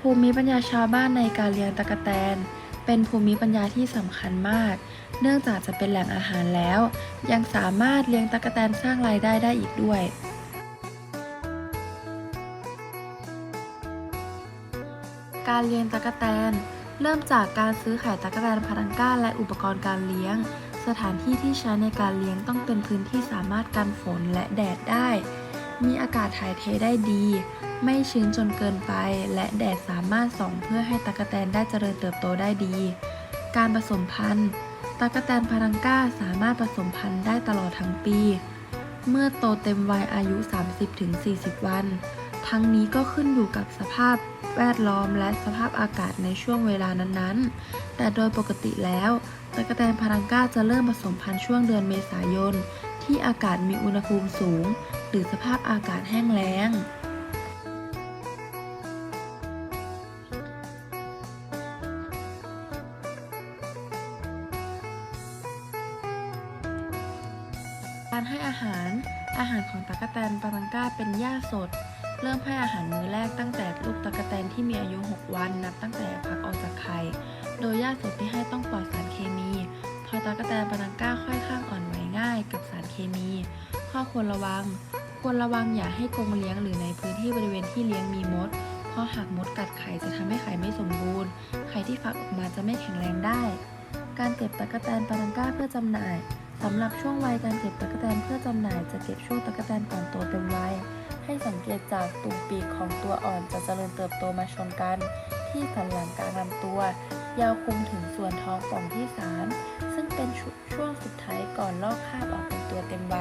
ภูมิปัญญาชาวบ้านในการเลี้ยงตะกแตน เป็นภูมิปัญญาที่สำคัญมาก เนื่องจากจะเป็นแหล่งอาหารแล้ว ยังสามารถเลี้ยงตะกแตนสร้างรายได้ได้อีกด้วยการเลี้ยงตะกะแตน เริ่มจากการซื้อไข่ตะกะแตนพารังก้าและอุปกรณ์การเลี้ยง สถานที่ที่ใช้ในการเลี้ยงต้องเป็นพื้นที่สามารถกันฝนและแดดได้ มีอากาศถ่ายเทได้ดี ไม่ชื้นจนเกินไป และแดดสามารถส่องเพื่อให้ตะกแตนได้เจริญเติบโตได้ดี การผสมพันธุ์ตะกแตนพารังก้าสามารถผสมพันธุ์ได้ตลอดทั้งปี เมื่อโตเต็มวัยอายุ 30-40 วัน ทั้งนี้ก็ขึ้นอยู่กับสภาพแวดล้อมและสภาพอากาศในช่วงเวลานั้นๆ แต่โดยปกติแล้วตะกแตนพารังก้าจะเริ่มผสมพันธุ์ช่วงเดือนเมษายน ที่อากาศมีอุณหภูมิสูง หรือสภาพอากาศแห้งแล้ง การให้อาหาร อาหารของตะกแตนปารังก้าเป็นหญ้าสด เริ่มให้อาหารมื้อแรกตั้งแต่ลูกตะกแตนที่มีอายุ 6 วันนับตั้งแต่พักออกจากไข่ โดยหญ้าสดที่ให้ต้องปลอดสารเคมีพราะตะกแตนปารังก้าค่อยข้างอ่อนไหว ง่ายกับสารเคมี ข้อควรระวัง ควรระวังอย่าให้กรงเลี้ยงหรือในพื้นที่บริเวณที่เลี้ยงมีมด เพราะหากมดกัดไข่จะทำให้ไข่ไม่สมบูรณ์ ไข่ที่ฟักออกมาจะไม่แข็งแรงได้ การเก็บตะกแตนปารังก้าเพื่อจำหน่ายสำหรับช่วงวัยการเก็บตะกแตนเพื่อจำหน่าย จะเก็บช่วงตะกแตนก่อนโตเต็มวัย ให้สังเกตจากตุ่มปีกของตัวอ่อนจะเจริญเติบโตมาชนกัน ที่สันหลังกลางลำตัวยาวคุมถึงส่วนท้องป่องที่3ซึ่ง เป็นช่วงสุดท้ายก่อนลอกคราบออกเป็นตัวเต็มใบ